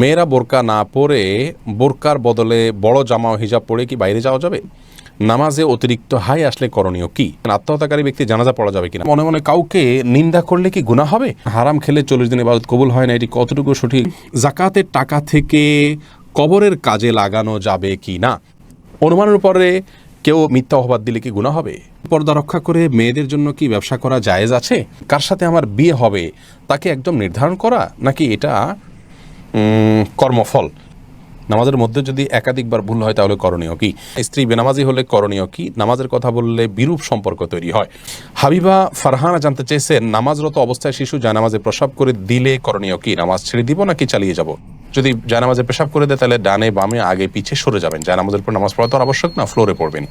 মেয়েরা বোরকা না পরে বোরকার বদলে বড় জামা হিজাব পরে কি বাইরে যাওয়া যাবে? নামাজে অতিরিক্ত হাই আসলে করণীয় কি? আত্মহত্যাকারী ব্যক্তি জানাজা পড়া যাবে কিনা? মনে মনে কাউকে নিন্দা করলে কি গুনাহ হবে? হারাম খেলে চল্লিশ দিন ইবাদত কবুল হয় না, এটি কতটুকু সঠিক? জাকাতের টাকা থেকে কবরের কাজে লাগানো যাবে কি না অনুমানের উপরে কেউ মিথ্যা অপবাদ দিলে কি গুণা হবে? পর্দা রক্ষা করে মেয়েদের জন্য কি ব্যবসা করা জায়েজ আছে? কার সাথে আমার বিয়ে হবে, তাকে একদম নির্ধারণ করা? নাকি এটা কর্মফল। নামাজের মধ্যে যদি একাধিকবার ভুল হয় তাহলে করণীয় কি? স্ত্রী বেনামাজি হলে করণীয় কি? নামাজের কথা বললে বিরূপ সম্পর্ক তৈরি হয়। হাবিবা ফারহানা জানতে চেয়েছেন নামাজরত অবস্থায় শিশু জানামাজে প্রসাব করে দিলে করণীয় কি? নামাজ ছেড়ে দিব নাকি চালিয়ে যাব? যদি জানামাজে পেশাব করে দেয় তাহলে ডানে বামে আগে পিছে সরে যাবেন। জানামাজের পর নামাজ পড়া তো আবশ্যক না, ফ্লোরে পড়বেন।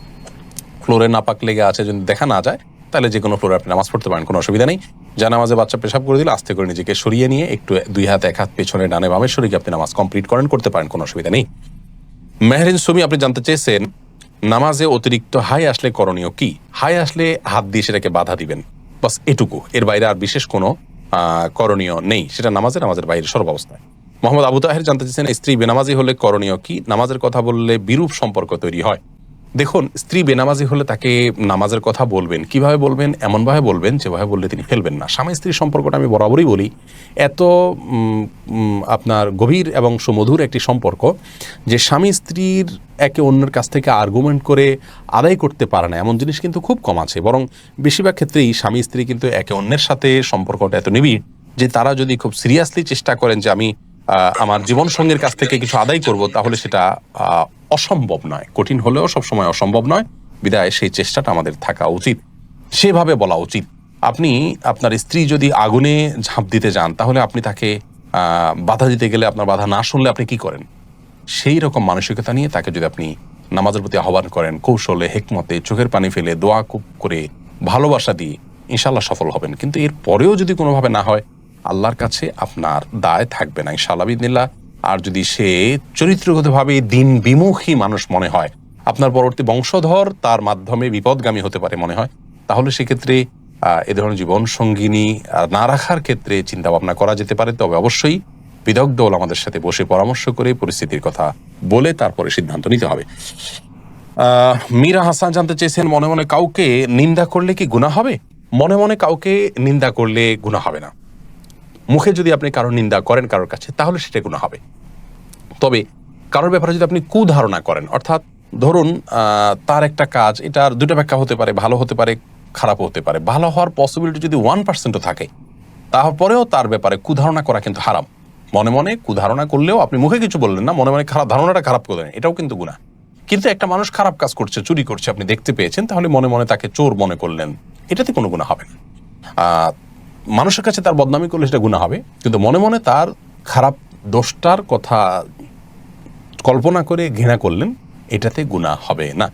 ফ্লোরে নাপাক লেগে আছে যদি দেখা না যায় তাহলে যে কোনো ফ্লোরে আপনি নামাজ পড়তে পারেন, কোনো অসুবিধা নেই। যা নামাজে বাচ্চা পেশাব করে দিলে, আস্তে করে নিজেকে সরিয়ে নিয়ে একটু দুই হাত, এক হাত পেছনে, ডানে বামে সরিয়ে আপনি নামাজ কমপ্লিট করেন, করতে পারেন, কোনো অসুবিধা নেই। মেহরিন সুমি, আপনি জানতে চেয়েছেন, নামাজে অতিরিক্ত হাই আসলে করণীয় কি? হাই আসলে হাত দিয়ে সেটাকে বাধা দিবেন। বাস এটুকু। এর বাইরে আর বিশেষ কোনো করণীয় নেই। সেটা নামাজে, নামাজের বাইরে সর্বাবস্থায় মোহাম্মদ আবু তাহের জানতে চেয়েছেন, স্ত্রী বেনামাজি হলে করণীয় কি? নামাজের কথা বললে বিরূপ সম্পর্ক তৈরি হয়। দেখুন, স্ত্রী বেনামাজি হলে তাকে নামাজের কথা বলবেন। কীভাবে বলবেন? এমনভাবে বলবেন যেভাবে বললে তিনি ফেলবেন না। স্বামী স্ত্রীর সম্পর্কটা আমি বরাবরই বলি। এত আপনার গভীর এবং সুমধুর একটি সম্পর্ক যে স্বামী স্ত্রীর একে অন্যের কাছ থেকে আর্গুমেন্ট করে আদায় করতে পারে না। এমন জিনিস কিন্তু খুব কম আছে। বরং বেশিরভাগ ক্ষেত্রেই স্বামী স্ত্রী কিন্তু একে অন্যের সাথে সম্পর্কটা এত নিবিড় যে তারা যদি খুব সিরিয়াসলি চেষ্টা করেন যে আমি আমার জীবন সঙ্গীর কাছ থেকে কিছু আদায় করব, তাহলে সেটা অসম্ভব নয়। কঠিন হলেও সবসময় অসম্ভব নয়। বিদায়, সেই চেষ্টাটা আমাদের থাকা উচিত। সেভাবে বলা উচিত। আপনি, আপনার স্ত্রী যদি আগুনে ঝাঁপ দিতে যান, তাহলে আপনি তাকে বাধা দিতে গেলে আপনার বাধা না শুনলে আপনি কি করেন? সেই রকম মানসিকতা নিয়ে তাকে যদি আপনি নামাজের প্রতি আহ্বান করেন, কৌশলে, হেকমতে, চোখের পানি ফেলে, দোয়া করে ভালোবাসা দিয়ে ইনশাল্লাহ সফল হবেন। কিন্তু এর পরেও যদি কোনোভাবে না হয় আল্লাহর কাছে আপনার দায় থাকবে না, ইনশাআল্লাহ আর যদি সে চরিত্রগতভাবে দিন বিমুখী মানুষ মনে হয়, আপনার পরবর্তী বংশধর তার মাধ্যমে বিপদগামী হতে পারে মনে হয়, তাহলে সেক্ষেত্রে এ ধরনের জীবন সঙ্গিনী না রাখার ক্ষেত্রে চিন্তা ভাবনা করা যেতে পারে। তবে অবশ্যই বিদগ্ধ আমাদের সাথে বসে পরামর্শ করে পরিস্থিতির কথা বলে তারপরে সিদ্ধান্ত নিতে হবে। মীরা হাসান জানতে চেয়েছেন, মনে মনে কাউকে নিন্দা করলে কি গুণা হবে? মনে মনে কাউকে নিন্দা করলে গুণা হবে না। মুখে যদি আপনি কারোর নিন্দা করেন কারোর কাছে, তাহলে সেটা গুণা হবে। তবে কারোর ব্যাপারে যদি আপনি কুধারণা করেন, অর্থাৎ ধরুন তার একটা কাজ, এটার দুটো ব্যাখ্যা হতে পারে, ভালো হতে পারে খারাপ হতে পারে। ভালো হওয়ার পসিবিলিটি যদি ওয়ান পার্সেন্টও থাকে, তারপরেও তার ব্যাপারে কুধারণা করা কিন্তু হারাম। মনে মনে কুধারণা করলেও আপনি মুখে কিছু বললেন না, মনে মনে খারাপ ধারণাটা খারাপ করে করলেন এটাও কিন্তু গুণা কিন্তু একটা মানুষ খারাপ কাজ করছে, চুরি করছে, আপনি দেখতে পেয়েছেন, তাহলে মনে মনে তাকে চোর মনে করলেন, এটাতে কোনো গুণা হবে না। মানুষের কাছে তার বদনামি করলে সেটা গুণা হবে। কিন্তু মনে মনে তার খারাপ দোষটার কথা কল্পনা করে ঘৃণা করলেন, এটাতে গুণা হবে না।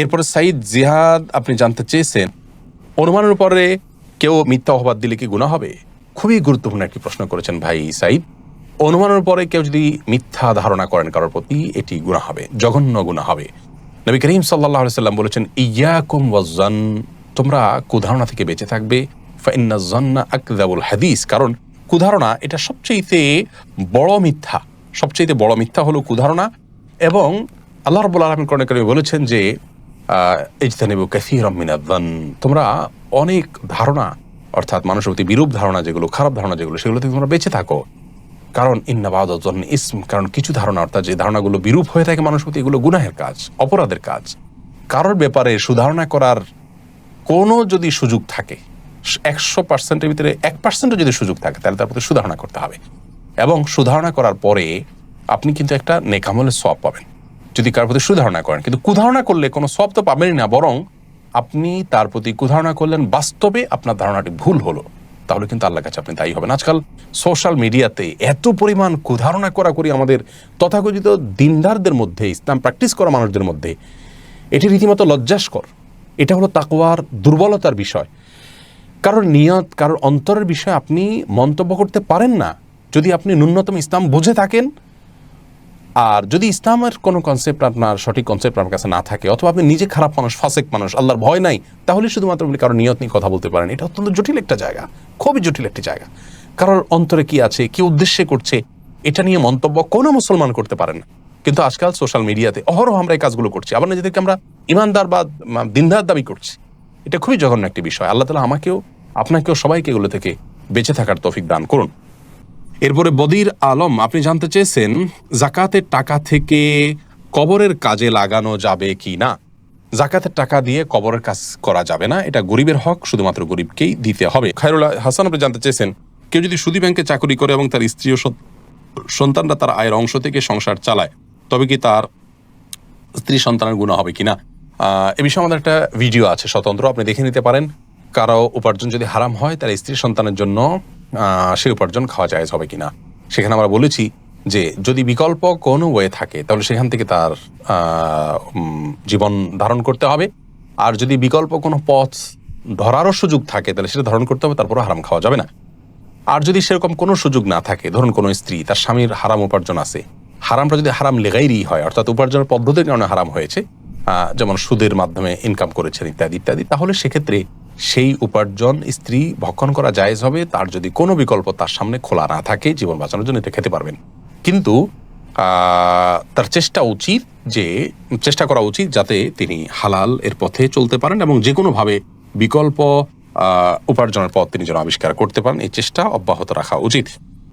এরপরে সাইদ জিহাদ, আপনি জানতে চেয়েছেন, অনুমানের উপরে কেউ মিথ্যা অপবাদ দিলে কি গুণা হবে? খুবই গুরুত্বপূর্ণ একটি প্রশ্ন করেছেন ভাই সাইদ। অনুমানের পরে কেউ যদি মিথ্যা ধারণা করেন কারোর প্রতি, এটি গুণা হবে, জঘন্য গুণা হবে। নবী করিম সাল্লাহ সাল্লাম বলেছেন, ইয়াকুম ওয়াজ্জান তোমরা কুধারণা থেকে বেঁচে থাকবে। হাদিস। কারণ কুধারণা এটা সবচেয়ে বড় মিথ্যা। সবচেয়ে বড় মিথ্যা হলো কুধারণা এবং আল্লাহ রব্বুল আলমিন করণে করিমে বলেছেন যে ইজতানিবু কাসীর মিনাদ্দান তোমরা অনেক ধারণা, অর্থাৎ মানুষের প্রতি বিরূপ ধারণা যেগুলো, খারাপ ধারণা যেগুলো, সেগুলো থেকে তোমরা বেঁচে থাকো। কারণ ইন্নাবাদ ইসম। কারণ কিছু ধারণা, অর্থাৎ যে ধারণাগুলো বিরূপ হয়ে থাকে মানুষের প্রতি, এগুলো গুনাহের কাজ, অপরাধের কাজ। কারোর ব্যাপারে সুধারণা করার কোনো যদি সুযোগ থাকে, একশো পার্সেন্টের ভিতরে এক পার্সেন্টও যদি সুযোগ থাকে, তাহলে তার প্রতি সুধারণা করতে হবে। এবং সুধারণা করার পরে আপনি কিন্তু একটা নেকামলের সব পাবেন, যদি কারোর প্রতি সুধারণা করেন। কিন্তু কুধারণা করলে কোনো সব তো পাবেনই না, বরং আপনি তার প্রতি কুধারণা করলেন, বাস্তবে আপনার ধারণাটি ভুল হলো, তাহলে কিন্তু আল্লাহ কাছে আপনি দায়ী হবেন। আজকাল সোশ্যাল মিডিয়াতে এত পরিমাণ কুধারণা করা করি আমাদের তথাকথিত দিনদারদের মধ্যে, ইসলাম প্র্যাকটিস করা মানুষদের মধ্যে, এটি রীতিমতো লজ্জাস্কর। এটা হলো তাকওয়ার দুর্বলতার বিষয়। কারোর নিয়ত, কারোর অন্তরের বিষয়ে আপনি মন্তব্য করতে পারেন না। যদি আপনি ন্যূনতম ইসলাম বুঝে থাকেন, আর যদি ইসলামের কোনো কনসেপ্ট আপনার সঠিক কনসেপ্ট আপনার কাছে না থাকে, অথবা আপনি নিজে খারাপ মানুষ, ফাসেক মানুষ, আল্লাহর ভয় নাই, তাহলে শুধুমাত্র আপনি কারও নিয়ত নিয়ে কথা বলতে পারেন। এটা অত্যন্ত জটিল একটা জায়গা, খুবই জটিল একটি জায়গা। কারোর অন্তরে কি আছে, কি উদ্দেশ্যে করছে, এটা নিয়ে মন্তব্য কোনো মুসলমান করতে পারেন না। কিন্তু আজকাল সোশ্যাল মিডিয়াতে অহরহ আমরা এই কাজগুলো করছি। আবার নিজেদেরকে আমরা ইমানদার বা দিনদার দাবি করছি। এটা খুবই জঘন্য একটি বিষয়। আল্লাহ তালা আমাকেও, আপনাকেও সবাইকে এগুলো থেকে বেঁচে থাকার তফিক দান করুন। এরপরে বদির আলম, আপনি জানতে চেয়েছেন জাকাতের টাকা থেকে কবরের কাজে লাগানো যাবে কি না? জাকাতের টাকা দিয়ে কবরের কাজ করা যাবে না। এটা গরিবের হক, শুধুমাত্র গরিবকেই দিতে হবে। খায়রুল্লাহ হাসান, আপনি জানতে চেয়েছেন, কেউ যদি সুদী ব্যাংকে চাকরি করে এবং তার স্ত্রী ও সন্তানরা তার আয়ের অংশ থেকে সংসার চালায় তবে কি তার স্ত্রী সন্তানের গুণা হবে কিনা? এ বিষয়ে আমাদের একটা ভিডিও আছে স্বতন্ত্র, আপনি দেখে নিতে পারেন। কারও উপার্জন যদি হারাম হয়, তাহলে স্ত্রী সন্তানের জন্য সেই উপার্জন খাওয়া যায় হবে কিনা? সেখানে আমরা বলেছি যে, যদি বিকল্প কোনো ওয়ে থাকে, তাহলে সেখান থেকে তার জীবন ধারণ করতে হবে। আর যদি বিকল্প কোনো পথ ধরারও সুযোগ থাকে, তাহলে সেটা ধারণ করতে হবে, তারপরও হারাম খাওয়া যাবে না। আর যদি সেরকম কোনো সুযোগ না থাকে, ধরুন কোনো স্ত্রী, তার স্বামীর হারাম উপার্জন আছে হারামটা যদি হারাম লেগাইরই হয়, অর্থাৎ উপার্জনের পদ্ধতির কারণে হারাম হয়েছে যেমন সুদের মাধ্যমে ইনকাম করেছেন ইত্যাদি ইত্যাদি, তাহলে সেক্ষেত্রে সেই উপার্জন স্ত্রী ভক্ষণ করা জায়েজ হবে, তার যদি কোনো বিকল্প তার সামনে খোলা না থাকে, জীবন বাঁচানোর জন্য এটা খেতে পারবেন। কিন্তু তার চেষ্টা উচিত যে, চেষ্টা করা উচিত যাতে তিনি হালাল এর পথে চলতে পারেন এবং যে কোনোভাবে বিকল্প উপার্জনের পথ তিনি যেন আবিষ্কার করতে পারেন, এই চেষ্টা অব্যাহত রাখা উচিত।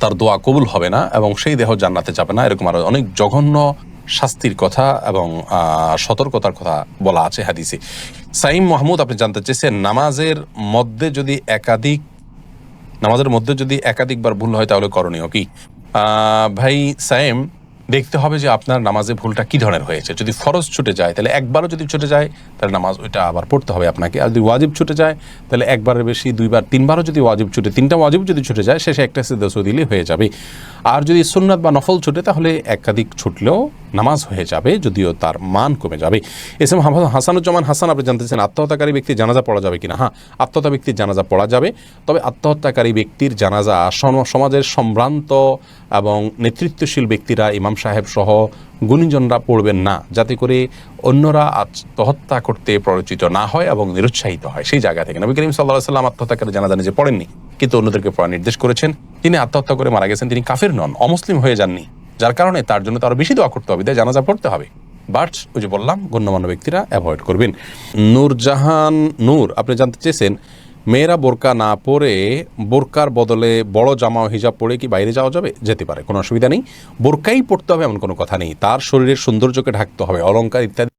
তার দোয়া কবুল হবে না এবং সেই দেহ জান্নাতে যাবে না। এরকম আরও অনেক জঘন্য শাস্তির কথা এবং সতর্কতার কথা বলা আছে হাদিসে। সাইম মাহমুদ, আপনি জানতে চেয়েছেন, নামাজের মধ্যে যদি একাধিক, নামাজের মধ্যে যদি একাধিকবার ভুল হয় তাহলে করণীয় কি? ভাই সাইম দেখতে হবে যে আপনার নামাজে ভুলটা কি ধরনের হয়েছে। যদি ফরজ ছুটে যায়, তাহলে একবারও যদি ছুটে যায়, তাহলে নামাজ ওইটা আবার পড়তে হবে আপনাকে। আর যদি ওয়াজিব ছুটে যায়, তাহলে একবারের বেশি, দুইবার, তিনবারও যদি ওয়াজিব ছুটে, তিনটা ওয়াজিব যদি ছুটে যায়, শেষে একটা সিদ্ধ দিলে হয়ে যাবে। আর যদি সুন্নাত বা নফল ছুটে, তাহলে একাধিক ছুটলেও নামাজ হয়ে যাবে, যদিও তার মান কমে যাবে। এস এম হাসানুজ্জামান হাসান, আপনি জানতেছেন আত্মহত্যাকারী ব্যক্তির জানাজা পড়া যাবে কিনা? হ্যাঁ আত্মহত্যা ব্যক্তির জানাজা পড়া যাবে। তবে আত্মহত্যাকারী ব্যক্তির জানাজা সম- সমাজের সম্ভ্রান্ত এবং নেতৃত্বশীল ব্যক্তিরা, ইমাম সাহেব সহ গুণীজনরা পড়বেন না। যাতে করে অন্যরা আত্মহত্যা করতে প্ররোচিত না হয় এবং নিরুৎসাহিত হয়। সেই জায়গা থেকে নবী করিম সাল্লাহ সাল্লাম আত্মহত্যাকারী জানাজা নিজে পড়েননি। কিন্তু অন্যদেরকে পড়া নির্দেশ করেছেন। তিনি আত্মহত্যা করে মারা গেছেন। তিনি কাফের নন, অমুসলিম হয়ে যাননি। যার কারণে তার জন্য তার বেশি দোয়া করতে হবে। জানাজা পড়তে হবে। বাট ওই যে বললাম, গণ্যমান্য ব্যক্তিরা অ্যাভয়েড করবেন। নূরজাহান নূর, আপনি জানতে চেয়েছেন, মেয়েরা বোরকা না পরে বোরকার বদলে বড় জামা হিজাব পরে কি বাইরে যাওয়া যাবে? যেতে পারে, কোনো অসুবিধা নেই। বোরকাই পড়তে হবে এমন কোনো কথা নেই। তার শরীরের সৌন্দর্যকে ঢাকতে হবে অলঙ্কার ইত্যাদি